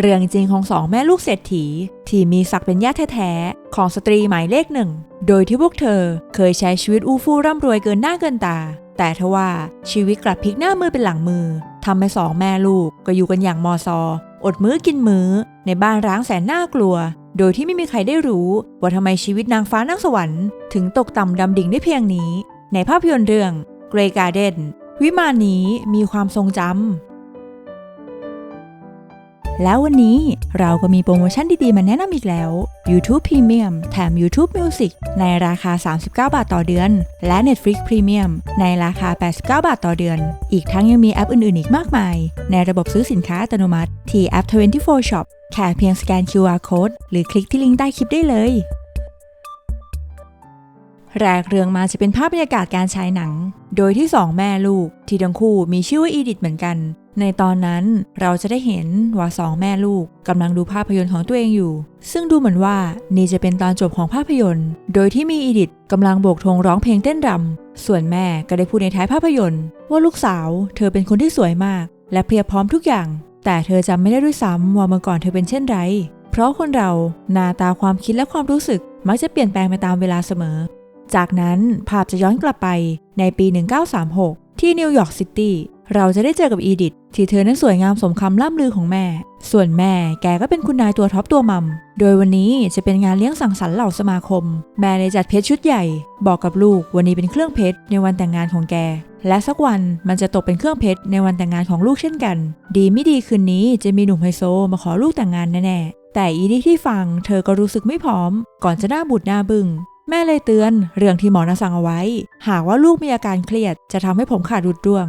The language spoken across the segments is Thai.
เรื่องจริงของสองแม่ลูกเศรษฐี ที่มีศักดิ์เป็นญาติแท้ๆของสตรีหมายเลขหนึ่ง โดยที่พวกเธอเคยใช้ชีวิตอู้ฟู่ร่ำรวยเกินหน้าเกินตา แต่ทว่าชีวิตกลับพลิกหน้ามือเป็นหลังมือทำให้สองแม่ลูกก็อยู่กันอย่างมอซอ อดมื้อกินมื้อ ในบ้านร้างแสนน่ากลัว โดยที่ไม่มีใครได้รู้ว่าทำไมชีวิตนางฟ้านั่งสวรรค์ถึงตกต่ำดำดิ่งได้เพียงนี้ ในภาพยนตร์เรื่อง Grey Garden วิมานนี้มีความทรงจำ แล้ววันนี้เราก็มีโปรโมชั่นดีๆ มาแนะนำอีกแล้ว YouTube Premium แถม YouTube Music ในราคา 39 บาทต่อเดือน และ Netflix Premium ในราคา 89 บาทต่อเดือน อีกทั้งยังมีแอปอื่นๆ อีกมากมาย ในระบบซื้อสินค้าอัตโนมัติที่แอป 24 Shop แค่เพียงสแกน QR Code หรือคลิกที่ลิงก์ใต้คลิปได้เลย แรกเรื่องมาจะเป็นภาพบรรยากาศการฉายหนัง โดยที่สองแม่ลูก ที่ทั้งคู่มีชื่อว่าอีดิทเหมือนกัน ในตอนนั้นเราจะได้เห็นว่าสองแม่ลูกกำลังดูภาพยนตร์ของตัวเองอยู่ ซึ่งดูเหมือนว่านี่จะเป็นตอนจบของภาพยนตร์ โดยที่มีอีดิทกำลังโบกธงร้องเพลงเต้นรำส่วนแม่ก็ได้พูดในท้ายภาพยนตร์ ว่าลูกสาวเธอเป็นคนที่สวยมาก และเพียบพร้อมทุกอย่าง แต่เธอจำไม่ได้ด้วยซ้ำว่าเมื่อก่อนเธอเป็นเช่นไร เพราะคนเราหน้าตาความคิดและความรู้สึกมักจะเปลี่ยนแปลงไปตามเวลาเสมอ จากนั้นภาพจะย้อนกลับไปในปี 1936 ที่นิวยอร์กซิตี้เราจะได้เจอกับอีดิทที่เธอนั้นสวยงามสมคำล่ำลือของแม่ ส่วนแม่แกก็เป็นคุณนายตัวท็อปตัวมัม โดยวันนี้จะเป็นงานเลี้ยงสังสรรค์เหล่าสมาคม แม่เลยจัดเพชรชุดใหญ่ บอกกับลูกวันนี้เป็นเครื่องเพชรในวันแต่งงานของแก และสักวันมันจะตกเป็นเครื่องเพชรในวันแต่งงานของลูกเช่นกัน ดีไม่ดีคืนนี้จะมีหนุ่มไฮโซมาขอลูกแต่งงานแน่ๆแต่อีดิทที่ฟังเธอก็รู้สึกไม่พร้อม ก่อนจะหน้าบุดหน้าบึง้ง แม่เลยเตือนเรื่องที่หมอนาสั่งเอาไว้ หากว่าลูกมีอาการเครียดจะทำให้ผมขาดรุดร่วง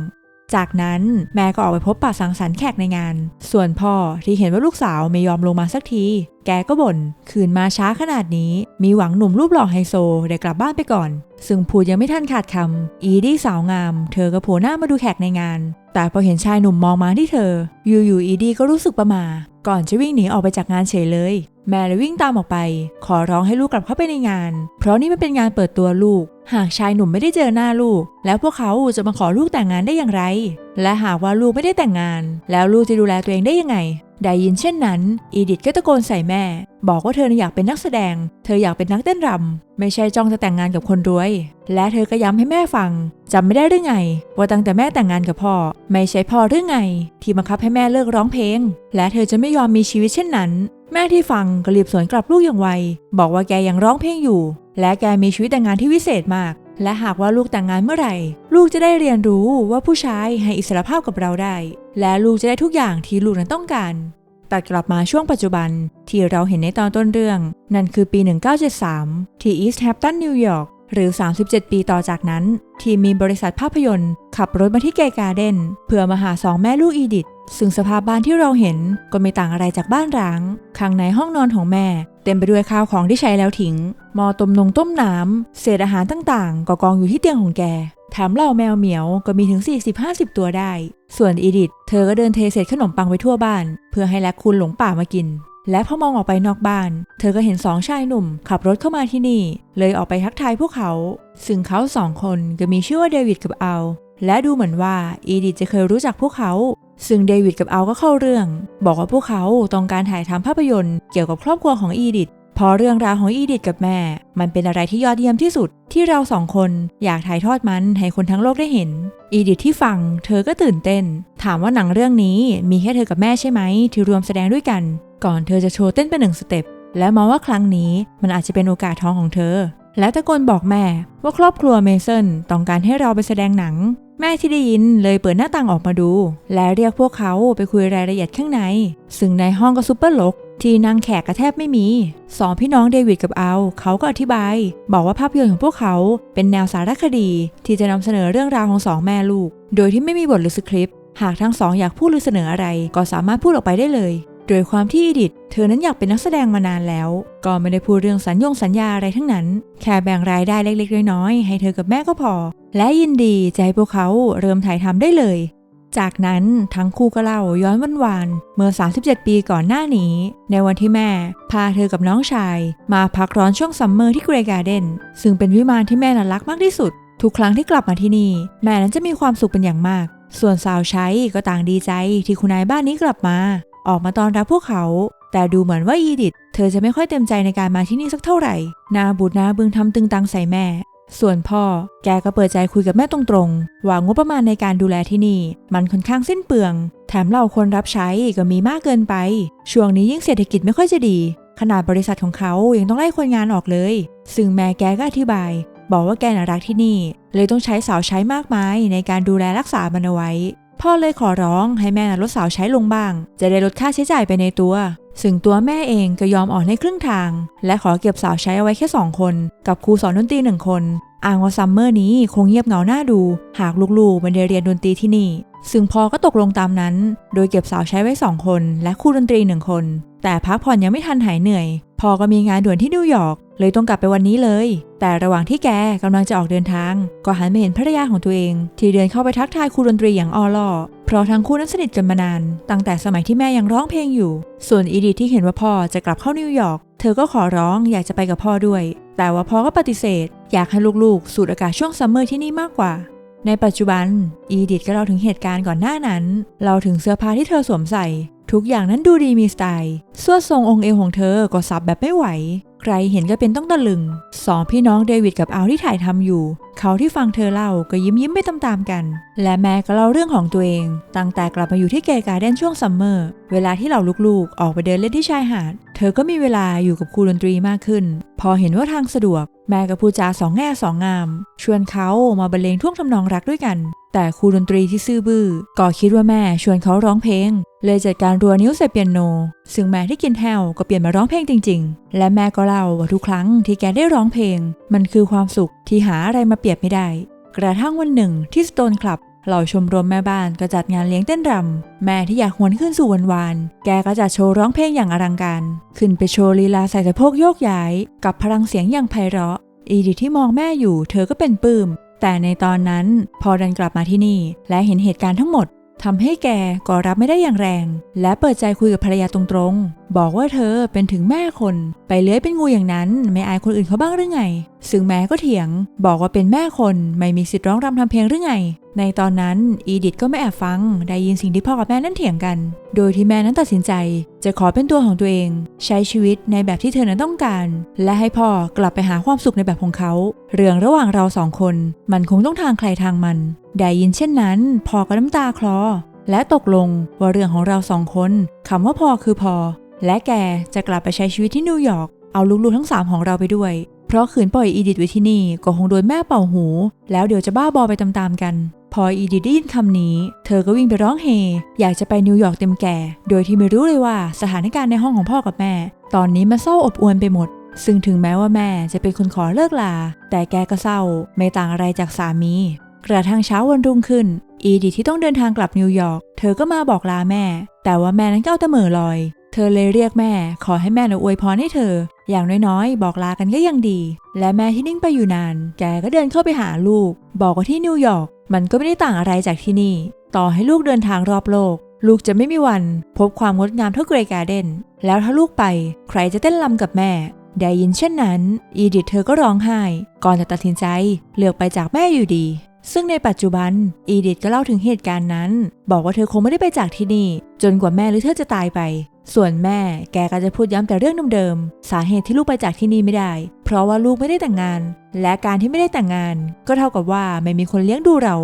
จากนั้นแม่ก็ออกไปพบปะสังสรรค์แขกในงาน ส่วนพ่อที่เห็นว่าลูกสาวไม่ยอมลงมาสักที แกก็บ่นคืนมาช้าขนาดนี้ มีหวังหนุ่มรูปหล่อไฮโซได้กลับบ้านไปก่อน ซึ่งพูดยังไม่ทันขาดคำอีดี้สาวงาม เธอก็โผล่หน้ามาดูแขกในงาน แต่พอเห็นชายหนุ่มมองมาที่เธออยู่ๆอีดี้ก็รู้สึกประมาก่อนจะวิ่งหนีออกไปจากงานเฉยเลย แม่เลยวิ่งตามออกไป ขอร้องให้ลูกกลับเข้าไปในงาน เพราะนี่มันเป็นงานเปิดตัวลูก หากชายหนุ่มไม่ได้เจอหน้าลูก แล้วพวกเขาจะมาขอลูกแต่งงานได้อย่างไร และหากว่าลูกไม่ได้แต่งงาน แล้วลูกจะดูแลตัวเองได้ยังไง ได้ยินเช่นนั้น อีดิทก็ตะโกนใส่แม่ บอกว่าเธออยากเป็นนักแสดง เธออยากเป็นนักเต้นรำไม่ใช่จ้องจะแต่งงานกับคนรวย และเธอก็ย้ำให้แม่ฟังจำไม่ได้หรือไง ว่าตั้งแต่แม่แต่งงานกับพ่อ ไม่ใช่พ่อหรือไง ที่บังคับให้แม่เลิกร้องเพลง และเธอจะไม่ยอมมีชีวิตเช่นนั้น แม่ที่ฟังก็รีบสวนกลับลูกอย่างไว บอกว่าแกยังร้องเพลงอยู่ และแกมีชีวิตแต่งงานที่วิเศษมาก และหากว่าลูกแต่งงานเมื่อไหร่ ลูกจะได้เรียนรู้ว่าผู้ชายให้อิสรภาพกับเราได้ และลูกจะได้ทุกอย่างที่ลูกนั้นต้องการตัดกลับมาช่วงปัจจุบันที่เราเห็นในตอนต้นเรื่อง นั่นคือปี 1973 ที่อีสต์แฮปตันนิวยอร์กหรือ 37 ปีต่อจากนั้น ที่มีบริษัทภาพยนตร์ ขับรถมาที่เกกาเดนเพื่อมาหาสองแม่ลูกอีดิท ซึ่งสภาพบ้านที่เราเห็นก็ไม่ต่างอะไรจากบ้านร้าง ข้างในห้องนอนของแม่ เต็มไปด้วยข้าวของที่ใช้แล้วทิ้ง หม้อต้มนงต้มน้ำเศษอาหารต่างๆ ก็กองอยู่ที่เตียงของแก แถมเหล่าแมวเหมียวก็มีถึง 40-50 ตัวได้ ส่วนอีดิทเธอก็เดินเทเศษขนมปังไปทั่วบ้าน เพื่อให้แลคคูนหลงป่ามากิน และพอมองออกไปนอกบ้าน เธอก็เห็นสองชายหนุ่ม ขับรถเข้ามาที่นี่ เลยออกไปทักทายพวกเขา ซึ่งเขาสองคนก็มีชื่อว่าเดวิดกับเอัลและดูเหมือนว่าอีดิทจะเคยรู้จักพวกเขา ซึ่งเดวิดกับเอัลก็เข้าเรื่อง บอกว่าพวกเขาต้องการถ่ายทำภาพยนตร์เกี่ยวกับครอบครัวของอีดิทเพราะเรื่องราวของอีดิทกับแม่ มันเป็นอะไรที่ยอดเยี่ยมที่สุด ที่เราสองคนอยากถ่ายทอดมันให้คนทั้งโลกได้เห็น อีดิทที่ฟัง เธอก็ตื่นเต้น ถามว่าหนังเรื่องนี้มีแค่เธอกับแม่ใช่ไหม ที่รวมแสดงด้วยกัน ก่อนเธอจะโชว์เต้นเป็นหนึ่งสเต็ปและมองว่าครั้งนี้มันอาจจะเป็นโอกาสทองของเธอ และตะโกนบอกแม่ว่าครอบครัวเมสันต้องการให้เราไปแสดงหนัง แม่ที่ได้ยินเลยเปิดหน้าต่างออกมาดู และเรียกพวกเขาไปคุยรายละเอียดข้างใน ซึ่งในห้องก็ซุปเปอร์ลกที่นั่งแขกกระแทบไม่มีสองพี่น้องเดวิดกับอัลเขาก็อธิบาย บอกว่าภาพยนตร์ของพวกเขาเป็นแนวสารคดี ที่จะนำเสนอเรื่องราวของสองแม่ลูก โดยที่ไม่มีบทหรือสคริปต์หากทั้งสองอยากพูดหรือเสนออะไร ก็สามารถพูดออกไปได้เลย โดยความที่อีดิทเธอนั้นอยากเป็นนักแสดงมานานแล้ว ก็ไม่ได้พูดเรื่องสัญญงสัญญาอะไรทั้งนั้น แค่แบ่งรายได้เล็กๆ น้อยๆ ให้เธอกับแม่ก็พอ และยินดีจะให้พวกเขาเริ่มถ่ายทำได้เลย จากนั้นทั้งคู่ก็เล่าย้อนวันวานๆเมื่อ 37 ปีก่อนหน้านี้ ในวันที่แม่ พาเธอกับน้องชาย มาพักร้อนช่วงซัมเมอร์ที่เกรการ์เดนซึ่งเป็นวิมานที่แม่น่ารักมากที่สุด ทุกครั้งที่กลับมาที่นี่ แม่นั้นจะมีความสุขเป็นอย่างมาก ส่วนสาวใช้ก็ต่างดีใจที่คุณนายบ้านนี้กลับมา ออกมาตอนรับพวกเขา แต่ดูเหมือนว่าอีดิทเธอจะไม่ค่อยเต็มใจในการมาที่นี่สักเท่าไหร่ นาบูดหนาบึงทำตึงตังใส่แม่ ส่วนพ่อ แกก็เปิดใจคุยกับแม่ตรงๆ ว่างบประมาณในการดูแลที่นี่ มันค่อนข้างสิ้นเปลือง แถมเราคนรับใช้ก็มีมากเกินไป ช่วงนี้ยิ่งเศรษฐกิจไม่ค่อยจะดี ขนาดบริษัทของเขายังต้องไล่คนงานออกเลย ซึ่งแม่แกก็อธิบาย บอกว่าแกน่ารักที่นี่ เลยต้องใช้สาวใช้มากมายในการดูแลรักษามันเอาไว้ พ่อเลยขอร้องให้แม่ลดสาวใช้ลงบ้าง จะได้ลดค่าใช้จ่ายไปในตัว ซึ่งตัวแม่เองก็ยอมอ่อนให้ครึ่งทาง และขอเก็บสาวใช้เอาไว้แค่สองคน กับครูสอนดนตรีหนึ่งคนอ้างว่าซัมเมอร์นี้คงเงียบเหงาหน้าดู หากลูกๆมันได้เรียนดนตรีที่นี่ ซึ่งพ่อก็ตกลงตามนั้น โดยเก็บสาวใช้ไว้สองคน และครูดนตรีหนึ่งคน แต่พักผ่อนยังไม่ทันหายเหนื่อย พ่อก็มีงานด่วนที่นิวยอร์กเลยต้องกลับไปวันนี้เลย แต่ระหว่างที่แกกำลังจะออกเดินทาง ก็หันไปเห็นภรรยาของตัวเอง ที่เดินเข้าไปทักทายครูดนตรีอย่างอ้อล่อเพราะทั้งคู่นั้นสนิทกันมานาน ตั้งแต่สมัยที่แม่ยังร้องเพลงอยู่ ส่วนอีดิทที่เห็นว่าพ่อจะกลับเข้านิวยอร์กเธอก็ขอร้องอยากจะไปกับพ่อด้วย แต่ว่าพ่อก็ปฏิเสธ อยากให้ลูกๆ สูดอากาศช่วงซัมเมอร์ที่นี่มากกว่า ในปัจจุบัน อีดิทก็เล่าถึงเหตุการณ์ก่อนหน้านั้นเราถึงเสื้อผ้าที่เธอสวมใส่ ทุกอย่างนั้นดูดีมีสไตล์ส่วดทรงองค์เอวของเธอก็สับแบบไม่ไหว ใครเห็นก็เป็นต้องตะลึงสองพี่น้องเดวิดกับอัลที่ถ่ายทำอยู่ เขาที่ฟังเธอเล่าก็ยิ้มยิ้มไปตามๆกัน และแม่ก็เล่าเรื่องของตัวเอง ตั้งแต่กลับมาอยู่ที่เกย์การ์เด้นช่วงซัมเมอร์เวลาที่เหล่าลูกๆ ออกไปเดินเล่นที่ชายหาด เธอก็มีเวลาอยู่กับครูดนตรีมากขึ้น พอเห็นว่าทางสะดวกแม่ก็พูดจาสองแง่สองงาม ชวนเขามาบรรเลงท่วงทำนองรักด้วยกัน แต่ครูดนตรีที่ซื่อบื้อก็คิดว่าแม่ชวนเขาร้องเพลง เลยจัดการรัวนิ้วใส่เปียโน ซึ่งแม่ที่กินแฮวก็เปลี่ยนมาร้องเพลงจริง ๆ และแม่ก็เล่าว่าทุกครั้งที่แกได้ร้องเพลง มันคือความสุขที่หาอะไรมาเปรียบไม่ได้ กระทั่งวันหนึ่งที่สโตนคลับ เหล่าชมรมแม่บ้านก็จัดงานเลี้ยงเต้นรำ แม่ที่อยากหวนขึ้นสู่วันวานแกก็จัดโชว์ร้องเพลงอย่างอลังการ ขึ้นไปโชว์ลีลาใส่สะโพกโยกย้าย กับพลังเสียงอย่างไพเราะ อีดิทที่มองแม่อยู่เธอก็เป็นปลื้ม แต่ในตอนนั้นพอดันกลับมาที่นี่ และเห็นเหตุการณ์ทั้งหมดทำให้แกก็รับไม่ได้อย่างแรง และเปิดใจคุยกับภรรยาตรงๆ บอกว่าเธอเป็นถึงแม่คนไปเลื้อยเป็นงูอย่างนั้น ไม่อายคนอื่นเขาบ้างหรือไง ซึ่งแม่ก็เถียง บอกว่าเป็นแม่คนไม่มีสิทธิ์ร้องรำทำเพลงหรือไง ในตอนนั้นอีดิทก็ไม่แอบฟัง ได้ยินสิ่งที่พ่อกับแม่นั้นเถียงกัน โดยที่แม่นั้นตัดสินใจ จะขอเป็นตัวของตัวเอง ใช้ชีวิตในแบบที่เธอนั้นต้องการ และให้พ่อกลับไปหาความสุขในแบบของเขา เรื่องระหว่างเราสองคน มันคงต้องทางใครทางมัน ได้ยินเช่นนั้นพ่อก็น้ำตาคลอและตกลงว่าเรื่องของเราสองคนคำว่าพอคือพอ และแกจะกลับไปใช้ชีวิตที่นิวยอร์กเอาลูกๆทั้งสามของเราไปด้วย เพราะขืนปล่อยอีดิทไว้ที่นี่ก็คงโดนแม่เป่าหู แล้วเดี๋ยวจะบ้าบอไปตามๆกัน พออีดิทได้ยินคำนี้ เธอก็วิ่งไปร้องเฮ อยากจะไปนิวยอร์กเต็มแก่ โดยที่ไม่รู้เลยว่าสถานการณ์ในห้องของพ่อกับแม่ ตอนนี้มันเศร้าอบอวลไปหมด ซึ่งถึงแม้ว่าแม่จะเป็นคนขอเลิกลา แต่แกก็เศร้า ไม่ต่างอะไรจากสามี กระทั่งเช้าวันรุ่งขึ้น อีดิทที่ต้องเดินทางกลับนิวยอร์ก เธอก็มาบอกลาแม่ แต่ว่าแม่นั้นก็เอาแต่เหม่อลอย เธอเลยเรียกแม่ ขอให้แม่น่ะอวยพรให้เธอ อย่างน้อยๆ บอกลากันก็ยังดี และแม่ที่นิ่งไปอยู่นาน แกก็เดินเข้าไปหาลูก บอกว่าที่นิวยอร์กมันก็ไม่ได้ต่างอะไรจากที่นี่ ต่อให้ลูกเดินทางรอบโลก ลูกจะไม่มีวัน พบความงดงามเท่าเกรย์การ์เดนแล้วถ้าลูกไปใครจะเต้นรำกับแม่ได้ยินเช่นนั้น อีดิทเธอก็ร้องไห้ ก่อนจะตัดสินใจเลือกไปจากแม่อยู่ดี ซึ่งในปัจจุบัน อีดิทก็เล่าถึงเหตุการณ์นั้น บอกว่าเธอคงไม่ได้ไปจากที่นี่ จนกว่าแม่หรือเธอจะตายไป ส่วนแม่แกก็จะพูดย้ำแต่เรื่องเดิมๆ สาเหตุที่ลูกไปจากที่นี่ไม่ได้ เพราะว่าลูกไม่ได้แต่งงาน และการที่ไม่ได้แต่งงาน ก็เท่ากับว่าไม่มีคนเลี้ยงดูเรา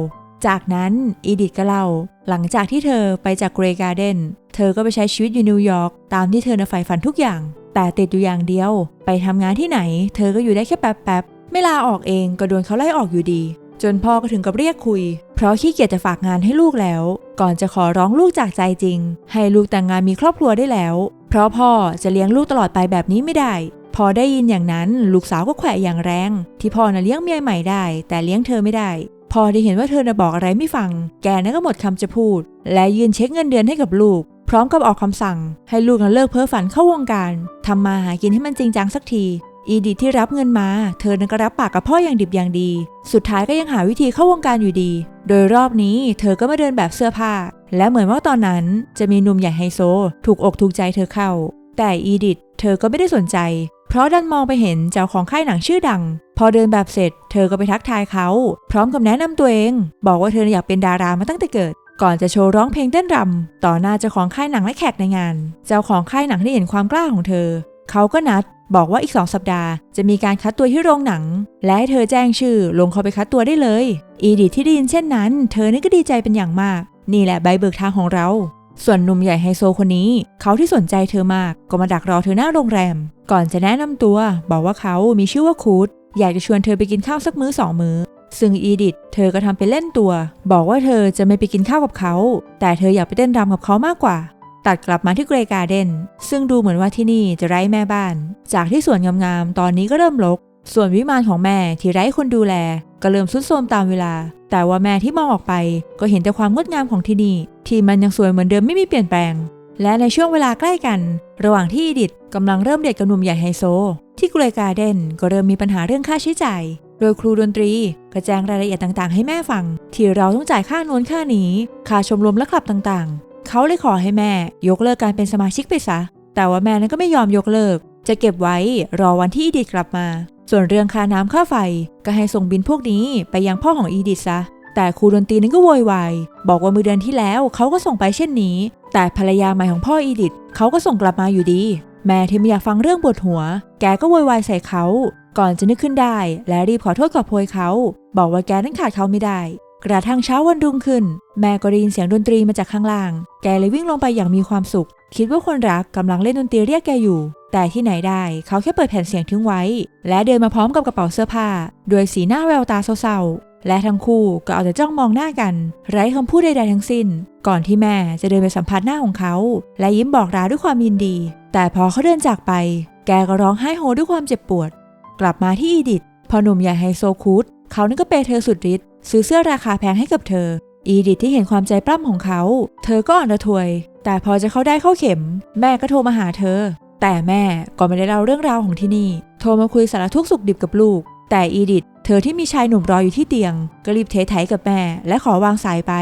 จากนั้นอีดิทก็เล่า หลังจากที่เธอไปจากเกรย์การ์เดนเธอก็ไปใช้ชีวิตอยู่นิวยอร์กตามที่เธอน่ะใฝ่ฝันทุกอย่าง แต่ติดอยู่อย่างเดียว ไปทำงานที่ไหน เธอก็อยู่ได้แค่แป๊บๆไม่ลาออกเองก็โดนเขาไล่ออกอยู่ดี จนพ่อก็ถึงกับเรียกคุย เพราะขี้เกียจจะฝากงานให้ลูกแล้ว ก่อนจะขอร้องลูกจากใจจริง ให้ลูกแต่งงานมีครอบครัวได้แล้ว เพราะพ่อจะเลี้ยงลูกตลอดไปแบบนี้ไม่ได้ พอได้ยินอย่างนั้นลูกสาวก็แขวะอย่างแรง ที่พ่อน่ะเลี้ยงเมียใหม่ได้ แต่เลี้ยงเธอไม่ได้ พอได้เห็นว่าเธอน่ะบอกอะไรไม่ฟัง แกน่ะก็หมดคำจะพูด และยืนเช็คเงินเดือนให้กับลูก พร้อมกับออกคำสั่ง ให้ลูกนั้นเลิกเพ้อฝันเข้าวงการทำมาหากินให้มันจริงจังสักที อีดิทที่รับเงินมา เธอนั้นก็รับปากกับพ่ออย่างดิบอย่างดี สุดท้ายก็ยังหาวิธีเข้าวงการอยู่ดี โดยรอบนี้เธอก็มาเดินแบบเสื้อผ้า และเหมือนว่าตอนนั้นจะมีหนุ่มใหญ่ไฮโซ ถูกอกถูกใจเธอเข้า แต่อีดิทเธอก็ไม่ได้สนใจ เพราะดันมองไปเห็นเจ้าของค่ายหนังชื่อดัง พอเดินแบบเสร็จ เธอก็ไปทักทายเขา พร้อมกับแนะนำตัวเอง บอกว่าเธออยากเป็นดารามาตั้งแต่เกิดก่อนจะโชว์ร้องเพลงเต้นรำต่อหน้าเจ้าของค่ายหนังและแขกในงาน เจ้าของค่ายหนังได้เห็นความกล้าของเธอ เขาก็นัด บอกว่าอีกสองสัปดาห์จะมีการคัดตัวที่โรงหนัง และให้เธอแจ้งชื่อลงเข้าไปคัดตัวได้เลย อีดิทที่ได้ยินเช่นนั้น เธอนี่ก็ดีใจเป็นอย่างมาก นี่แหละใบเบิกทางของเรา ส่วนหนุ่มใหญ่ไฮโซคนนี้ เขาที่สนใจเธอมากก็มาดักรอเธอหน้าโรงแรม ก่อนจะแนะนำตัว บอกว่าเขามีชื่อว่าคูดอยากจะชวนเธอไปกินข้าวสักมื้อสองมื้อซึ่งอีดิทเธอก็ทำเป็นเล่นตัว บอกว่าเธอจะไม่ไปกินข้าวกับเขา แต่เธออยากไปเต้นรำกับเขามากกว่า ตัดกลับมาที่เกรการ์เดนซึ่งดูเหมือนว่าที่นี่จะไร้แม่บ้าน จากที่สวนงามๆตอนนี้ก็เริ่มรกส่วนวิมานของแม่ที่ไร้คนดูแล ก็เริ่มทรุดโทรมตามเวลา แต่ว่าแม่ที่มองออกไป ก็เห็นแต่ความงดงามของที่นี่ ที่มันยังสวยเหมือนเดิมไม่มีเปลี่ยนแปลง และในช่วงเวลาใกล้กัน ระหว่างที่อดิทกำลังเริ่มเดทกับหนุ่มใหญ่ไฮโซ ที่เกรการ์เดนก็เริ่มมีปัญหาเรื่องค่าใช้จ่ายโดยครูดนตรีก็แจ้งรายละเอียดต่างๆ ให้แม่ฟัง ที่เราต้องจ่ายค่าน้นค่านี้ ค่าชมรมและคลับต่างๆ เขาเลยขอให้แม่ ยกเลิกการเป็นสมาชิกไปซะ แต่ว่าแม่นั้นก็ไม่ยอมยกเลิก จะเก็บไว้รอวันที่อีดิทกลับมา ส่วนเรื่องค่าน้ำค่าไฟ ก็ให้ส่งบินพวกนี้ไปยังพ่อของอีดิทซะ แต่ครูดนตรีนั้นก็โวยวายบอกว่ามือเดือนที่แล้วเขาก็ส่งไปเช่นนี้ แต่ภรรยาใหม่ของพ่ออีดิทเขาก็ส่งกลับมาอยู่ดี แม่ที่ไม่อยากฟังเรื่องปวดหัว แกก็โวยวายใส่เขา ก่อนจะนึกขึ้นได้ และรีบขอโทษกับโพยเขา บอกว่าแกนั้นขาดเขาไม่ได้ กระทั่งเช้าวันรุ่งขึ้น แม่ก็ได้ยินเสียงดนตรีมาจากข้างล่าง แกเลยวิ่งลงไปอย่างมีความสุข คิดว่าคนรักกำลังเล่นดนตรีเรียกแกอยู่ แต่ที่ไหนได้ เขาแค่เปิดแผ่นเสียงทิ้งไว้ และเดินมาพร้อมกับกระเป๋าเสื้อผ้าด้วยสีหน้าแววตาเศร้าๆ และทั้งคู่ก็เอาแต่จ้องมองหน้ากัน ไร้คำพูดใดๆทั้งสิ้น ก่อนที่แม่จะเดินไปสัมผัสหน้าของเขา และยิ้มบอกลาด้วยความยินดี แต่พอเขาเดินจากไป แกก็ร้องไห้โฮด้วยความเจ็บปวด กลับมาที่อีดิทพอหนุ่มใหญ่ไฮโซคูดเขานั่นก็เปย์เธอสุดฤทธิ์ ซื้อเสื้อราคาแพงให้กับเธอ อีดิทที่เห็นความใจปล้ำของเขา เธอก็อ่อนระทวย แต่พอจะเข้าได้เข้าเข็ม แม่ก็โทรมาหาเธอ แต่แม่ก็ไม่ได้เล่าเรื่องราวของที่นี่ โทรมาคุยสารทุกข์สุขดิบกับลูก แต่อีดิทเธอที่มีชายหนุ่มรออยู่ที่เตียง ก็รีบเทไถกับแม่ และขอวางสายไป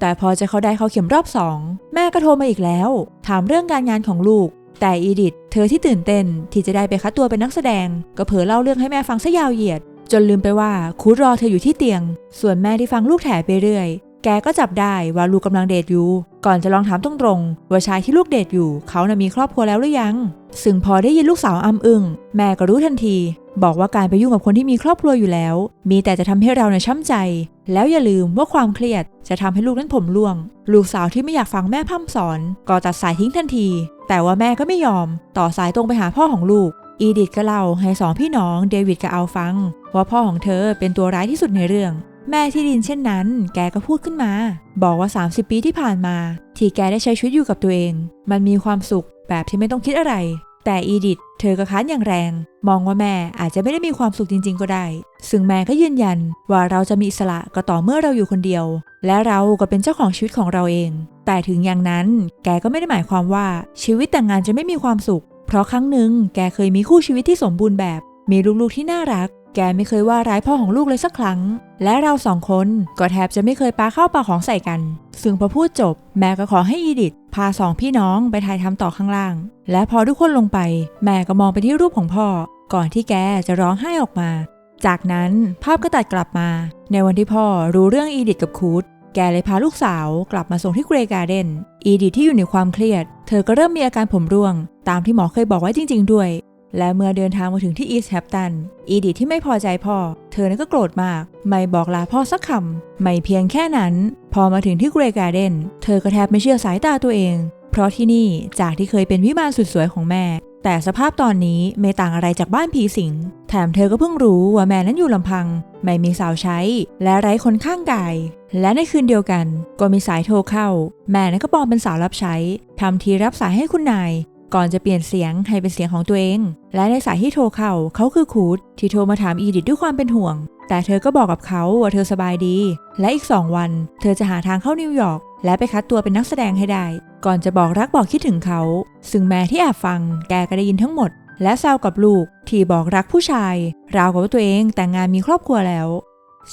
แต่พอจะเข้าได้เข้าเข็มรอบสองแม่ก็โทรมาอีกแล้ว ถามเรื่องการงานของลูกแต่อีดิทเธอที่ตื่นเต้นที่จะได้ไปคัดตัวเป็นนักแสดง ก็เผลอเล่าเรื่องให้แม่ฟังซะยาวเหยียด จนลืมไปว่าคูดรอเธออยู่ที่เตียง ส่วนแม่ที่ฟังลูกแถไปเรื่อย แกก็จับได้ว่าลูกกำลังเดทอยู่ ก่อนจะลองถามตรงๆว่าชายที่ลูกเดทอยู่ เขาน่ะมีครอบครัวแล้วหรือยัง ซึ่งพอได้ยินลูกสาวอ้ำอึ้งแม่ก็รู้ทันที บอกว่าการไปยุ่งกับคนที่มีครอบครัวอยู่แล้ว มีแต่จะทำให้เราเนี่ยช้ำใจ แล้วอย่าลืมว่าความเครียดจะทำให้ลูกนั้นผมร่วง ลูกสาวที่ไม่อยากฟังแม่พ่ำสอน ก็ตัดสายทิ้งทันที แต่ว่าแม่ก็ไม่ยอม ต่อสายตรงไปหาพ่อของลูก อีดิทก็เล่าให้สองพี่น้องเดวิดกับเอัลฟัง ว่าพ่อของเธอเป็นตัวร้ายที่สุดในเรื่อง แม่ที่ดินเช่นนั้น แกก็พูดขึ้นมา บอกว่า 30 ปีที่ผ่านมา ที่แกได้ใช้ชีวิตอยู่กับตัวเอง มันมีความสุขแบบที่ไม่ต้องคิดอะไร แต่อีดิทเธอก็ค้านอย่างแรง มองว่าแม่อาจจะไม่ได้มีความสุขจริง ๆ ก็ได้ ซึ่งแม่ก็ยืนยันว่าเราจะมีอิสระก็ต่อเมื่อเราอยู่คนเดียว และเราก็เป็นเจ้าของชีวิตของเราเอง แต่ถึงอย่างนั้นแกก็ไม่ได้หมายความว่าชีวิตแต่งงานจะไม่มีความสุข เพราะครั้งหนึ่งแกเคยมีคู่ชีวิตที่สมบูรณ์แบบ มีลูกๆที่น่ารัก แกไม่เคยว่าร้ายพ่อของลูกเลยสักครั้ง และเราสองคนก็แทบจะไม่เคยปาเข้าปาของใส่กัน ซึ่งพอพูดจบ แม่ก็ขอให้อีดิทพาสองพี่น้องไปถ่ายทำต่อข้างล่าง และพอทุกคนลงไป แม่ก็มองไปที่รูปของพ่อ ก่อนที่แกจะร้องไห้ออกมา จากนั้นภาพก็ตัดกลับมา ในวันที่พ่อรู้เรื่องอีดิทกับคูดแกเลยพาลูกสาวกลับมาส่งที่เกรการ์เดนอีดิทที่อยู่ในความเครียด ธอก็เริ่มมีอาการผมร่วง ตามที่หมอเคยบอกไว้จริง ๆ ด้วย และเมื่อเดินทางมาถึงที่อีสแฮปตัน อีดิทที่ไม่พอใจพ่อ เธอนั้นก็โกรธมาก ไม่บอกลาพ่อสักคำ ไม่เพียงแค่นั้น พอมาถึงที่เกรการ์เดน เธอก็แทบไม่เชื่อสายตาตัวเอง เพราะที่นี่จากที่เคยเป็นวิมานสุดสวยของแม่ แต่สภาพตอนนี้ไม่ต่างอะไรจากบ้านผีสิง แถมเธอก็เพิ่งรู้ว่าแม่นั้นอยู่ลำพัง ไม่มีสาวใช้ และไร้คนข้างกาย และในคืนเดียวกัน ก็มีสายโทรเข้า แม่นั้นก็ปลอมเป็นสาวรับใช้ทำทีรับสายให้คุณนาย ก่อนจะเปลี่ยนเสียงให้เป็นเสียงของตัวเอง และในสายที่โทรเข้าเขาคือคูดที่โทรมาถามอีดิทด้วยความเป็นห่วง แต่เธอก็บอกกับเขาว่าเธอสบายดี และอีกสองวัน เธอจะหาทางเข้านิวยอร์กและไปคัดตัวเป็นนักแสดงให้ได้ ก่อนจะบอกรักบอกคิดถึงเขา ซึ่งแม่ที่แอบฟังแกก็ได้ยินทั้งหมด และแซวกับลูกที่บอกรักผู้ชาย ราวกับว่าตัวเองแต่งงานมีครอบครัวแล้ว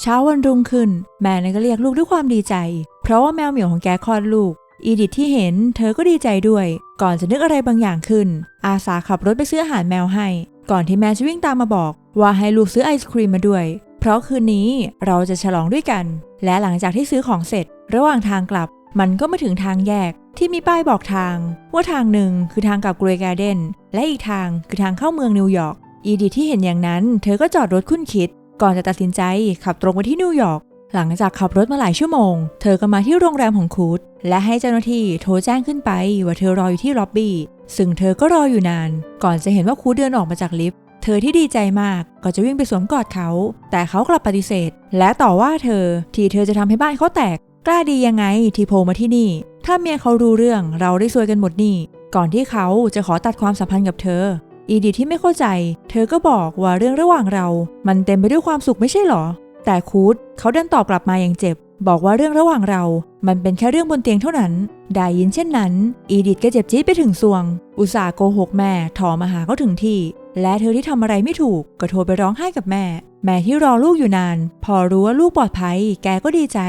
เช้าวันรุ่งขึ้น แม่นก็เรียกลูกด้วยความดีใจ เพราะว่าแมวเหมียวของแกคลอดลูก อีดิทที่เห็นเธอก็ดีใจด้วย ก่อนจะนึกอะไรบางอย่างขึ้น อาสาขับรถไปซื้ออาหารแมวให้ ก่อนที่แม่จะวิ่งตามมาบอก ว่าให้ลูกซื้อไอศครีมมาด้วย เพราะคืนนี้เราจะฉลองด้วยกัน และหลังจากที่ซื้อของเสร็จ ระหว่างทางกลับ มันก็มาถึงทางแยกที่มีป้ายบอกทาง ว่าทางหนึ่งคือทางกลับกรวยการ์เดนและอีกทางคือทางเข้าเมืองนิวยอร์กอีดิทที่เห็นอย่างนั้น เธอก็จอดรถคุ้นคิด ก่อนจะตัดสินใจขับตรงไปที่นิวยอร์ก หลังจากขับรถมาหลายชั่วโมง เธอก็มาที่โรงแรมของคูดและให้เจ้าหน้าที่โทรแจ้งขึ้นไปว่าเธอรออยู่ที่ล็อบบี้ ซึ่งเธอก็รออยู่นาน ก่อนจะเห็นว่าคูดเดินออกมาจากลิฟต์ เธอที่ดีใจมากก็จะวิ่งไปสวมกอดเขา แต่เขากลับปฏิเสธ และต่อว่าเธอที่เธอจะทำให้บ้านเขาแตก กล้าดียังไงที่โผล่มาที่นี่ ถ้าเมียเขารู้เรื่องเราได้ซวยกันหมดนี่ ก่อนที่เขาจะขอตัดความสัมพันธ์กับเธอ อีดิที่ไม่เข้าใจ เธอก็บอกว่าเรื่องระหว่างเรา มันเต็มไปด้วยความสุขไม่ใช่หรอ แต่คูดเขาเดินตอบกลับมาอย่างเจ็บ บอกว่าเรื่องระหว่างเรา มันเป็นแค่เรื่องบนเตียงเท่านั้น ได้ยินเช่นนั้น อีดิทก็เจ็บจี๊ดไปถึงสวง อุตส่าห์โกหกแม่ถอมาหาเขาถึงที่ และเธอที่ทำอะไรไม่ถูก ก็โทรไปร้องไห้กับแม่ แม่ที่รอลูกอยู่นาน พอรู้ว่าลูกปลอดภัย แกก็ดีใจ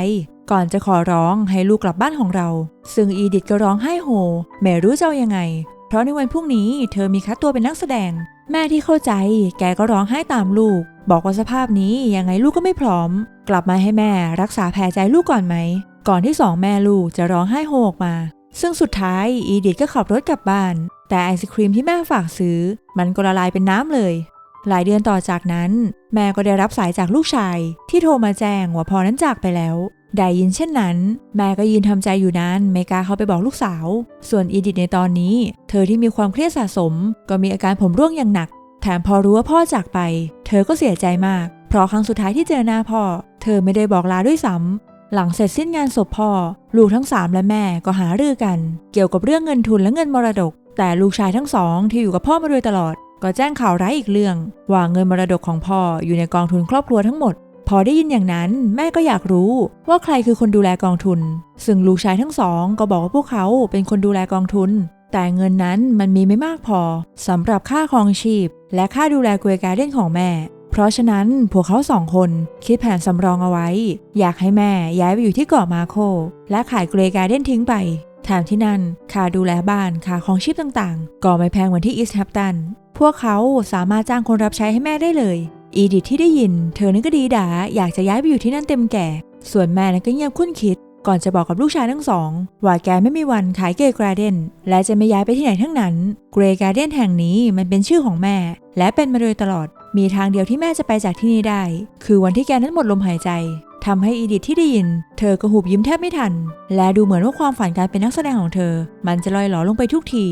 ก่อนจะขอร้องให้ลูกกลับบ้านของเรา ซึ่งอีดิทก็ร้องไห้โฮแม่รู้จะยังไง เพราะในวันพรุ่งนี้เธอมีคัดตัวเป็นนักแสดง แม่ที่เข้าใจ แกก็ร้องไห้ตามลูก บอกว่าสภาพนี้ยังไงลูกก็ไม่พร้อม กลับมาให้แม่รักษาแผลใจลูกก่อนไหม ก่อนที่สองแม่ลูกจะร้องไห้โฮออกมา ซึ่งสุดท้ายอีดิทก็ขับรถกลับบ้าน แต่ไอศครีมที่แม่ฝากซื้อ มันก็ละลายเป็นน้ำเลย หลายเดือนต่อจากนั้น แม่ก็ได้รับสายจากลูกชาย ที่โทรมาแจ้งว่าพอนั้นจากไปแล้วได้ยินเช่นนั้น แม่ก็ยืนทำใจอยู่นั้นไม่กล้าเข้าไปบอกลูกสาว ส่วนอีดิทในตอนนี้ เธอที่มีความเครียดสะสม ก็มีอาการผมร่วงอย่างหนัก แถมพอรู้ว่าพ่อจากไป เธอก็เสียใจมาก เพราะครั้งสุดท้ายที่เจอหน้าพ่อ เธอไม่ได้บอกลาด้วยซ้ำหลังเสร็จสิ้นงานศพพ่อ ลูกทั้งสามและแม่ก็หารือกัน เกี่ยวกับเรื่องเงินทุนและเงินมรดก แต่ลูกชายทั้งสองที่อยู่กับพ่อมาโดยตลอด ก็แจ้งข่าวร้ายอีกเรื่อง ว่าเงินมรดกของพ่ออยู่ในกองทุนครอบครัวทั้งหมดพอได้ยินอย่างนั้นแม่ก็อยากรู้ว่าใครคือคนดูแลกองทุน ซึ่งลูกชายทั้งสองก็บอกว่าพวกเขาเป็นคนดูแลกองทุน แต่เงินนั้นมันมีไม่มากพอสำหรับค่าครองชีพ และค่าดูแลเกวยการเด่นของแม่ เพราะฉะนั้นพวกเขาสองคนคิดแผนสำรองเอาไว้ อยากให้แม่ย้ายไปอยู่ที่เกาะมาโค และขายเกรย์การเด้นทิ้งไปแถมที่นั่นค่าดูแลบ้านค่าของชีพต่างๆ ก็ไม่แพงเหมือนที่อีสต์แฮปตัน พวกเขาสามารถจ้างคนรับใช้ให้แม่ได้เลย อีดิทที่ได้ยิน เธอนั้นก็ดีด่าอยากจะย้ายไปอยู่ที่นั่นเต็มแก่ ส่วนแม่นั้นก็เงียบคุ้นคิด ก่อนจะบอกกับลูกชายทั้งสอง ว่าแกไม่มีวันขายเกรย์การ์เดนและจะไม่ย้ายไปที่ไหนทั้งนั้น เกรย์การ์เดนแห่งนี้มันเป็นชื่อของแม่ และเป็นมาโดยตลอด มีทางเดียวที่แม่จะไปจากที่นี่ได้ คือวันที่แกนั้นหมดลมหายใจทำให้อีดิทที่ได้ยิน เธอก็หุบยิ้มแทบไม่ทัน และดูเหมือนว่าความฝันการเป็นนักแสดงของเธอ มันจะลอยหลอลงไปทุกที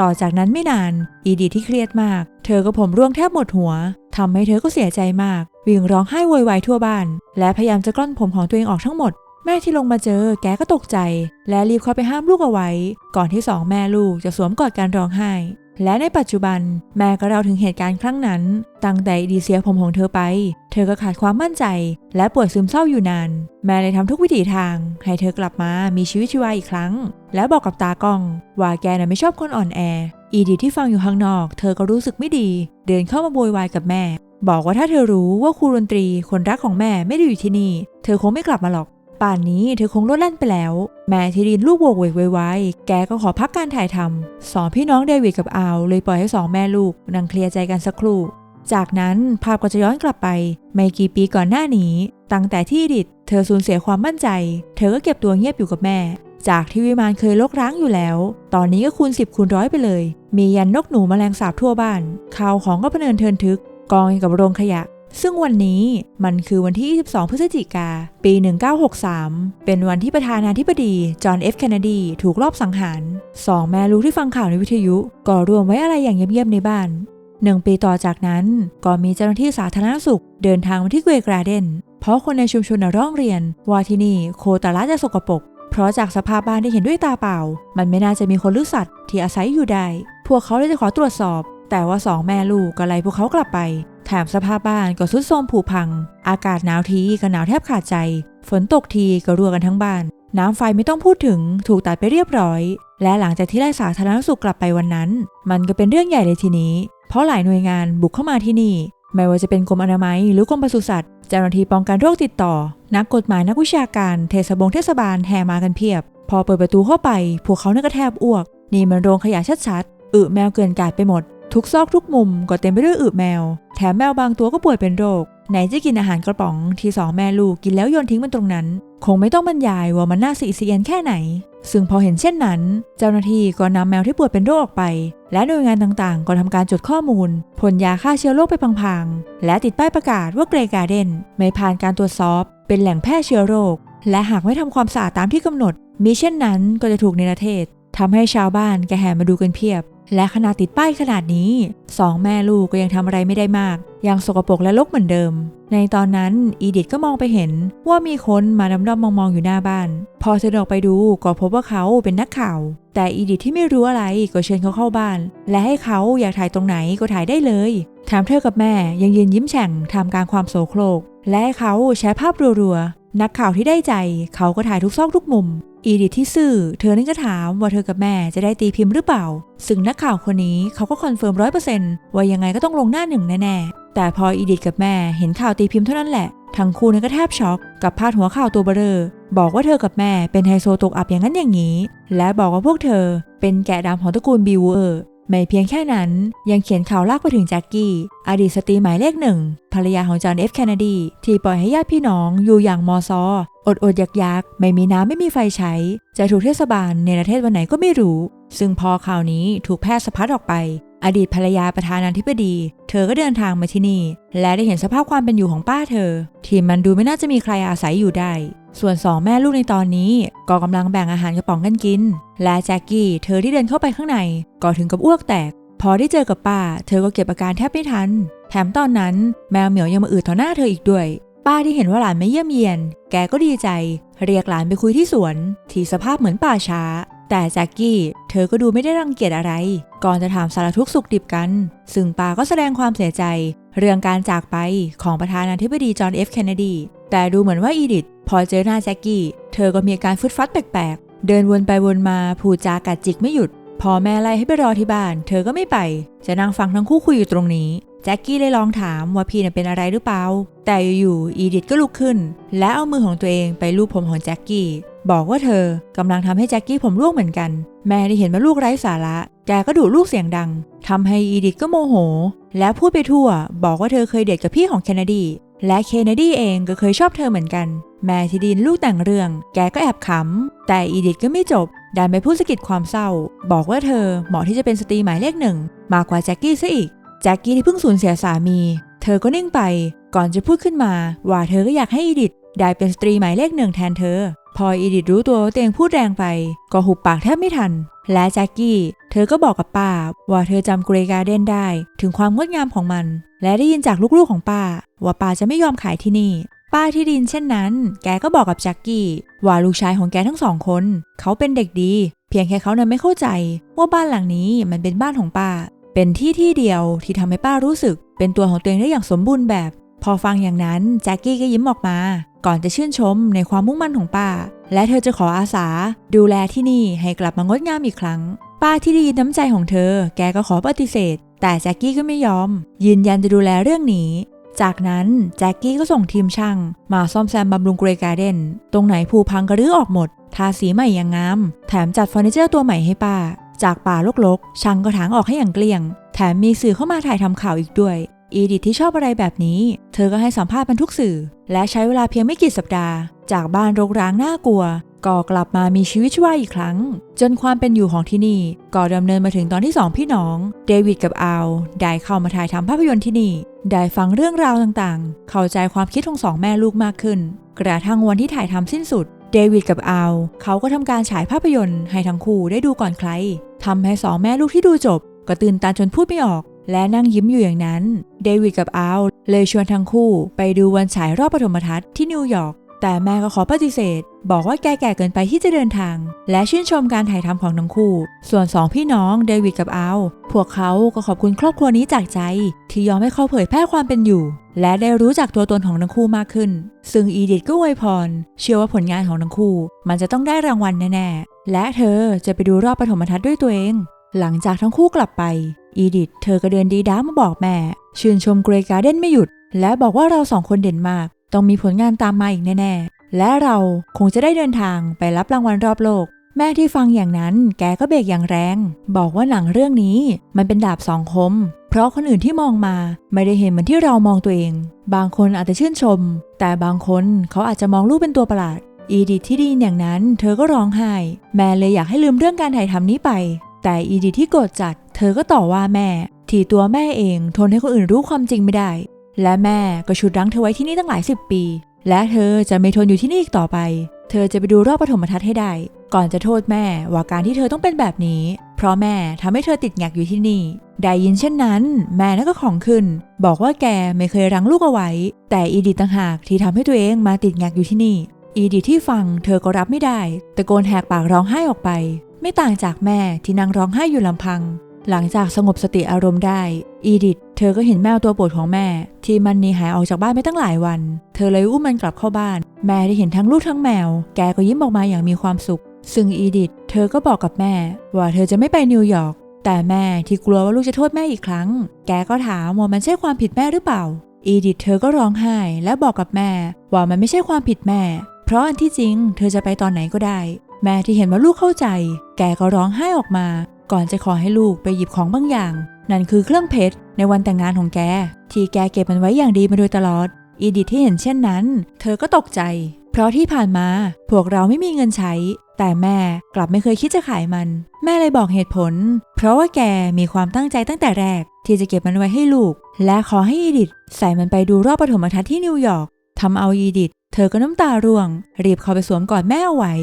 ต่อจากนั้นไม่นาน อีดิทที่เครียดมาก เธอก็ผมร่วงแทบหมดหัวทำให้เธอก็เสียใจมาก วิ่งร้องไห้โวยวายทั่วบ้าน และพยายามจะกลั้นผมของตัวเองออกทั้งหมด แม่ที่ลงมาเจอแกก็ตกใจ และรีบเข้าไปห้ามลูกเอาไว้ ก่อนที่สองแม่ลูกจะสวมกอดการร้องไห้ และในปัจจุบัน แม่ก็เล่าถึงเหตุการณ์ครั้งนั้น ตั้งแต่ดีเสียผมของเธอไป เธอก็ขาดความมั่นใจ และป่วยซึมเศร้าอยู่นาน แม่เลยทำทุกวิถีทาง ให้เธอกลับมามีชีวิตชีวาอีกครั้ง และบอกกับตากล้อง ว่าแกน่ะไม่ชอบคนอ่อนแอ อีดิที่ฟังอยู่ข้างนอก เธอก็รู้สึกไม่ดี เดินเข้ามาโวยวายกับแม่ บอกว่าถ้าเธอรู้ว่าครูดนตรีคนรักของแม่ไม่ได้อยู่ที่นี่ เธอคงไม่กลับมาหรอก ป่านนี้เธอคงลดแล่นไปแล้ว แม่ที่ดินลูกโวกเวกไวๆแกก็ขอพักการถ่ายทำสองพี่น้องเดวิดกับอาวเลยปล่อยให้สองแม่ลูกนั่งเคลียร์ใจกันสักครู่ จากนั้นภาพก็จะย้อนกลับไปไม่กี่ปีก่อนหน้านี้ ตั้งแต่ที่ดิดเธอสูญเสียความมั่นใจ เธอก็เก็บตัวเงียบอยู่กับแม่ จากที่วิมานเคยลกร้างอยู่แล้ว ตอนนี้ก็คูณ10คูณร้อยไปเลย มียันนกหนูแมลงสาบทั่วบ้านข่าวของก็พเนินเทินทึก กองกับโรงขยะ ซึ่งวันนี้มันคือวันที่ 22 พฤศจิกา ปี 1963 เป็นวันที่ประธานาธิบดี จอห์น เอฟ เคนเนดี ถูกลอบสังหารสองแม่ลูกที่ฟังข่าวในวิทยุก็รวมไว้อะไรอย่างเงียบๆในบ้านหนึ่งปีต่อจากนั้นก็มีเจ้าหน้าที่สาธารณสุข เดินทางมาที่เกวกราเดน เพราะคนในชุมชนร้องเรียน ว่าที่นี่โคตรละจะสกปรกเพราะจากสภาพบ้านที่เห็นด้วยตาเปล่า มันไม่น่าจะมีคนหรือสัตว์ที่อาศัยอยู่ได้ พวกเขาเลยจะขอตรวจสอบ แต่ว่าสองแม่ลูกก็ไล่พวกเขากลับไป แถมสภาพบ้านก็ทรุดโทรมผุพัง อากาศหนาวทีก็หนาวแทบขาดใจ ฝนตกทีก็รั่วกันทั้งบ้าน น้ำไฟไม่ต้องพูดถึง ถูกตัดไปเรียบร้อย และหลังจากที่ไล่สาธารณสุขกลับไปวันนั้น มันก็เป็นเรื่องใหญ่เลยทีนี้ เพราะหลายหน่วยงานบุกเข้ามาที่นี่ ไม่ว่าจะเป็นกรมอนามัยหรือกรมปศุสัตว์เจ้าหน้าที่ป้องกันโรคติดต่อ นักกฎหมายนักวิชาการเทศบงเทศบาลแห่มากันเพียบ พอเปิดประตูเข้าไป พวกเขาเนี่ยก็แทบอ้วก นี่มันโรงขยะชัดๆอึแมวเกินกาดไปหมด ทุกซอกทุกมุมก็เต็มไปด้วยอึแมว แถมแมวบางตัวก็ป่วยเป็นโรค ไหนจะกินอาหารกระป๋องที่สองแม่ลูกกินแล้วโยนทิ้งมันตรงนั้น คงไม่ต้องบรรยายว่ามันน่าสีเสียนแค่ไหน ซึ่งพอเห็นเช่นนั้น เจ้าหน้าที่ก็นำแมวที่ป่วยเป็นโรคออกไป และหน่วยงานต่างๆ ก็ทำการจดข้อมูลพ่นยาฆ่าเชื้อโรคไปพังๆ และติดป้ายประกาศว่าเกรการ์เดนไม่ผ่านการตรวจสอบ เป็นแหล่งแพร่เชื้อโรค และหากไม่ทำความสะอาดตามที่กำหนดมิเช่นนั้นก็จะถูกเนรเทศทำให้ชาวบ้านแกแห่มาดูกันเพียบ และขนาดติดป้ายขนาดนี้สองแม่ลูกก็ยังทำอะไรไม่ได้มาก ยังสกปรกและรกเหมือนเดิม ในตอนนั้นอีดิทก็มองไปเห็นว่ามีคนมาดำดมมองๆอยู่หน้าบ้าน พอเธอออกไปดูก็พบว่าเขาเป็นนักข่าว แต่อีดิทที่ไม่รู้อะไรก็เชิญเขาเข้าบ้าน และให้เขาอยากถ่ายตรงไหนก็ถ่ายได้เลยแถมเธอกับแม่ยังยืนยิ้มแฉ่งทำกลารความโศโครก และให้เขาแชร์ภาพรัวๆ นักข่าวที่ได้ใจเขาก็ถ่ายทุกซอกทุกมุม อีดิทที่ซื่อ เธอนั่นก็ถามว่าเธอกับแม่จะได้ตีพิมพ์หรือเปล่า ซึ่งนักข่าวคนนี้เขาก็คอนเฟิร์มร้อยเปอร์เซนต์ว่ายังไงก็ต้องลงหน้าหนึ่งแน่ๆ แต่พออีดิทกับแม่เห็นข่าวตีพิมพ์เท่านั้นแหละ ทั้งคู่นั้นก็แทบช็อกกับพาดหัวข่าวตัวเบลอบอกว่าเธอกับแม่เป็นไฮโซตกอับอย่างนั้นอย่างนี้ และบอกว่าพวกเธอเป็นแกะดำของตระกูลบิวเออร์ ไม่เพียงแค่นั้นยังเขียนข่าวลากไปถึงแจ็คกี้ อดีตสตรีหมายเลขหนึ่งภรรยาของจอห์นเอฟแคนเนดี ที่ปล่อยให้ญาติพี่น้องอยู่อย่างมอซออดอดอยากยากไม่มีน้ำไม่มีไฟใช้ จะถูกเทศบาลในประเทศวันไหนก็ไม่รู้ ซึ่งพอข่าวนี้ถูกแพร่สะพัดออกไป อดีตภรรยาประธานาธิบดี เธอก็เดินทางมาที่นี่ และได้เห็นสภาพความเป็นอยู่ของป้าเธอ ที่มันดูไม่น่าจะมีใครอาศัยอยู่ได้ ส่วนสองแม่ลูกในตอนนี้ ก็กำลังแบ่งอาหารกระป๋องกันกิน และแจ็คกี้เธอที่เดินเข้าไปข้างใน ก็ถึงกับอ้วกแตก พอได้เจอกับป้า เธอก็เก็บอาการแทบไม่ทัน แถมตอนนั้นแมวเหมียวยังมาอืดต่อหน้าเธออีกด้วย ป้าที่เห็นว่าหลานไม่เยี่ยมเยียน แกก็ดีใจ เรียกหลานไปคุยที่สวน ที่สภาพเหมือนป่าช้า แต่แจ็คกี้เธอก็ดูไม่ได้รังเกียจอะไร ก่อนจะถามสารทุกข์สุขดิบกัน ซึ่งปาก็แสดงความเสียใจ เรื่องการจากไปของประธานาธิบดีจอห์นเอฟเคนเนดี แต่ดูเหมือนว่าอีดิทพอเจอหน้าแจ็คกี้ เธอก็มีอาการฟึดฟัดแปลกๆ เดินวนไปวนมาพูดจากัดจิกไม่หยุด พอแม่ไล่ให้ไปรอที่บ้าน เธอก็ไม่ไป จะนั่งฟังทั้งคู่คุยอยู่ตรงนี้ แจ็คกี้เลยลองถามว่าพี่น่เป็นอะไรหรือเปล่า แต่อยู่ๆอีดิทก็ลุกขึ้น และเอามือของตัวเองไปลูบผมของแจ็คกี้ บอกว่าเธอกำลังทำให้แจ็คกี้ผมร่วงเหมือนกัน แม่ได้เห็นว่าลูกไร้สาระ แกก็ดุลูกเสียงดังทำให้อีดิทก็โมโห และพูดไปทั่ว บอกว่าเธอเคยเดทกับพี่ของเคนเนดี และเคนเนดีเองก็เคยชอบเธอเหมือนกัน แม่ที่ดินลูกแต่งเรื่อง แกก็แอบขำแต่อีดิทก็ไม่จบดันไปพูดสะกิดความเศร้า บอกว่าเธอเหมาะที่จะเป็นสตรีหมายเลขหนึ่งมากกว่าแจ็คกี้ซะอีก แจ็คกี้ที่เพิ่งสูญเสียสามี เธอก็นิ่งไป ก่อนจะพูดขึ้นมา ว่าเธอก็อยากให้อีดิทได้เป็นสตรีหมายเลขหนึ่งแทนเธอ พออีดิทรู้ตัวว่าตัวเองพูดแรงไป ก็หุบปากแทบไม่ทัน และแจ็คกี้ เธอก็บอกกับป้า ว่าเธอจำเกรการ์เดนได้ ถึงความงดงามของมัน และได้ยินจากลูกๆของป้า ว่าป้าจะไม่ยอมขายที่นี่ ป้าที่ดินเช่นนั้น แกก็บอกกับแจ็คกี้ว่าลูกชายของแกทั้งสองคน เขาเป็นเด็กดี เพียงแค่เขานั้นไม่เข้าใจ ว่าบ้านหลังนี้มันเป็นบ้านของป้า เป็นที่ที่เดียวที่ทำให้ป้ารู้สึก เป็นตัวของตัวเองได้อย่างสมบูรณ์แบบ พอฟังอย่างนั้นแจ็คกี้ก็ยิ้มออกมา ก่อนจะชื่นชมในความมุ่งมั่นของป้า และเธอจะขออาสา ดูแลที่นี่ให้กลับมางดงามอีกครั้ง ป้าที่ได้ยินน้ำใจของเธอ แกก็ขอปฏิเสธ แต่แจ็คกี้ก็ไม่ยอม ยืนยันจะดูแลเรื่องนี้จากนั้นแจ็คกี้ก็ส่งทีมช่าง มาซ่อมแซมบำรุงเกรการ์เดนตรงไหนผุพังกระรื้อออกหมด ทาสีใหม่อย่างงาม แถมจัดเฟอร์นิเจอร์ตัวใหม่ให้ป้า จากป่ารกๆช่างก็ถางออกให้อย่างเกลี้ยง แถมมีสื่อเข้ามาถ่ายทำข่าวอีกด้วย อีดิทที่ชอบอะไรแบบนี้ เธอก็ให้สัมภาษณ์เป็นทุกสื่อ และใช้เวลาเพียงไม่กี่สัปดาห์ จากบ้านรกร้างน่ากลัวก็กลับมามีชีวิตชีวาอีกครั้ง จนความเป็นอยู่ของที่นี่ก็ดำเนินมาถึงตอนที่สองพี่น้อง เดวิดกับอาวได้เข้ามาถ่ายทำภาพยนตร์ที่นี่ ได้ฟังเรื่องราวต่างๆ เข้าใจความคิดของสองแม่ลูกมากขึ้น กระทั่งวันที่ถ่ายทำสิ้นสุด เดวิดกับอาลเขาก็ทำการฉายภาพยนตร์ให้ทั้งคู่ได้ดูก่อนใครทำให้สองแม่ลูกที่ดูจบ ก็ตื่นตาจนพูดไม่ออก และนั่งยิ้มอยู่อย่างนั้น เดวิดกับอาลเลยชวนทั้งคู่ไปดูวันฉายรอบปฐมทัศน์ที่นิวยอร์ก แต่แม่ก็ขอปฏิเสธ บอกว่าแกแก่เกินไปที่จะเดินทาง และชื่นชมการถ่ายทำของทั้งคู่ ส่วนสองพี่น้องเดวิดกับอาวพวกเขาก็ขอบคุณครอบครัวนี้จากใจ ที่ยอมให้เขาเผยแพร่ความเป็นอยู่ และได้รู้จักตัวตนของทั้งคู่มากขึ้น ซึ่งอีดิทก็อวยพร เชื่อว่าผลงานของทั้งคู่ มันจะต้องได้รางวัลแน่ๆ และเธอจะไปดูรอบปฐมทัศน์ด้วยตัวเอง หลังจากทั้งคู่กลับไป อีดิทเธอก็เดินดีด้ามาบอกแม่ ชื่นชมเกรการ์เดนไม่หยุด และบอกว่าเราสองคนเด่นมาก ต้องมีผลงานตามมาอีกแน่ๆ และเราคงจะได้เดินทางไปรับรางวัลรอบโลก แม่ที่ฟังอย่างนั้นแกก็เบรกอย่างแรง บอกว่าหนังเรื่องนี้มันเป็นดาบสองคม เพราะคนอื่นที่มองมาไม่ได้เห็นเหมือนที่เรามองตัวเอง บางคนอาจจะชื่นชม แต่บางคนเขาอาจจะมองลูกเป็นตัวประหลาด อีดิทที่ไดยินอย่างนั้น เธอก็ร้องไห้ แม่เลยอยากให้ลืมเรื่องการถ่ายทำนี้ไป แต่อีดิทที่โกรธจัด เธอก็ต่อว่าแม่ที่ตัวแม่เองทนให้คนอื่นรู้ความจริงไม่ได้ และแม่ก็ฉุดรั้งเธอไว้ที่นี่ตั้งหลายสิบปี และเธอจะไม่ทนอยู่ที่นี่อีกต่อไป เธอจะไปดูรอบปฐมทัศน์ให้ได้ ก่อนจะโทษแม่ว่าการที่เธอต้องเป็นแบบนี้ เพราะแม่ทำให้เธอติดแงกอยู่ที่นี่ ได้ยินเช่นนั้น แม่นั่นก็ของขึ้น บอกว่าแกไม่เคยรั้งลูกเอาไว้ แต่อีดิทต่างหากที่ทำให้ตัวเองมาติดแงกอยู่ที่นี่ อีดิทที่ฟังเธอก็รับไม่ได้ ตะโกนแหกปากร้องไห้ออกไป ไม่ต่างจากแม่ที่นั่งร้องไห้อยู่ลำพัง หลังจากสงบสติอารมณ์ได้ อีดิทเธอก็เห็นแมวตัวโปรดของแม่ ที่มันหนีหายออกจากบ้านไปตั้งหลายวัน เธอเลยอุ้มมันกลับเข้าบ้าน แม่ได้เห็นทั้งลูกทั้งแมว แกก็ยิ้มออกมาอย่างมีความสุข ซึ่งอีดิทเธอก็บอกกับแม่ ว่าเธอจะไม่ไปนิวยอร์ก แต่แม่ที่กลัวว่าลูกจะโทษแม่อีกครั้ง แกก็ถามว่ามันใช่ความผิดแม่หรือเปล่า อีดิทเธอก็ร้องไห้และบอกกับแม่ ว่ามันไม่ใช่ความผิดแม่ เพราะอันที่จริง เธอจะไปตอนไหนก็ได้ แม่ที่เห็นว่าลูกเข้าใจ แกก็ร้องไห้ออกมา ก่อนจะขอให้ลูกไปหยิบของบางอย่าง นั่นคือเครื่องเพชรในวันแต่งงานของแก ที่แกเก็บมันไว้อย่างดีมาโดยตลอด อีดิทที่เห็นเช่นนั้น เธอก็ตกใจ เพราะที่ผ่านมาพวกเราไม่มีเงินใช้ แต่แม่กลับไม่เคยคิดจะขายมัน แม่เลยบอกเหตุผล เพราะว่าแกมีความตั้งใจตั้งแต่แรก ที่จะเก็บมันไว้ให้ลูก และขอให้อีดิทใส่มันไปดูรอบปฐมทัศน์ที่นิวยอร์กทำเอาอีดิทเธอก็น้ำตาร่วง รีบเข้าไปสวมกอดแม่เอาไว้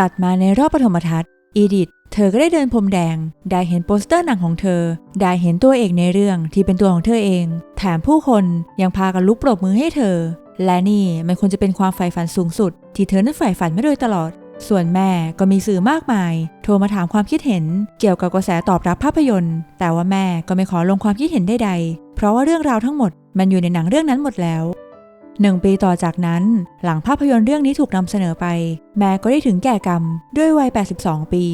ตัดมาในรอบปฐมทัศน์อีดิท เธอก็ได้เดินพรมแดง ได้เห็นโปสเตอร์หนังของเธอ ได้เห็นตัวเอกในเรื่องที่เป็นตัวของเธอเอง แถมผู้คนยังพากันลุกปรบมือให้เธอ และนี่มันควรจะเป็นความใฝ่ฝันสูงสุด ที่เธอนั้นใฝ่ฝันมาโดยตลอด ส่วนแม่ก็มีสื่อมากมาย โทรมาถามความคิดเห็น เกี่ยวกับกระแสตอบรับภาพยนตร์ แต่ว่าแม่ก็ไม่ขอลงความคิดเห็นใดๆ เพราะว่าเรื่องราวทั้งหมดมันอยู่ในหนังเรื่องนั้นหมดแล้วหนึ่งปีต่อจากนั้น หลังภาพยนตร์เรื่องนี้ถูกนำเสนอไป แม่ก็ได้ถึงแก่กรรม ด้วยวัย 82 ปี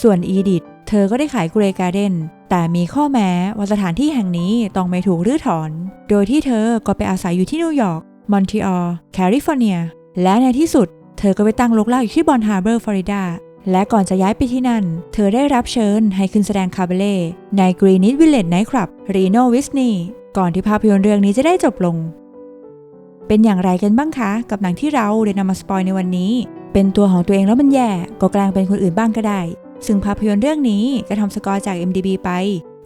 ส่วนอีดิทเธอก็ได้ขายเกรย์การ์เดนแต่มีข้อแม้ว่าสถานที่แห่งนี้ต้องไม่ถูกรื้อถอน โดยที่เธอก็ไปอาศัยอยู่ที่นิวยอร์ก มอนทรีออล แคลิฟอร์เนีย และในที่สุด เธอก็ไปตั้งลกลากอยู่ที่บอนฮาร์เบอร์ ฟลอริดา และก่อนจะย้ายไปที่นั่น เธอได้รับเชิญให้ขึ้นแสดงคาเบเล่ในกรีนิชวิลเลจไนท์คลับ รีโนวิสนีก่อนที่ภาพยนตร์เรื่องนี้จะได้จบลง เป็นอย่างไรกันบ้างคะ กับหนังที่เราได้นำมาสปอยในวันนี้ เป็นตัวของตัวเองแล้วมันแย่ ก็แกล้งเป็นคนอื่นบ้างก็ได้ ซึ่งภาพยนตร์เรื่องนี้ก็ทำสกอร์จาก MDB ไป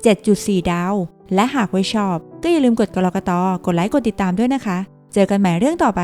7.4 ดาว และหากไว้ชอบ ก็อย่าลืมกดกรอกตอกดไลค์กดติดตามด้วยนะคะ เจอกันใหม่เรื่องต่อไป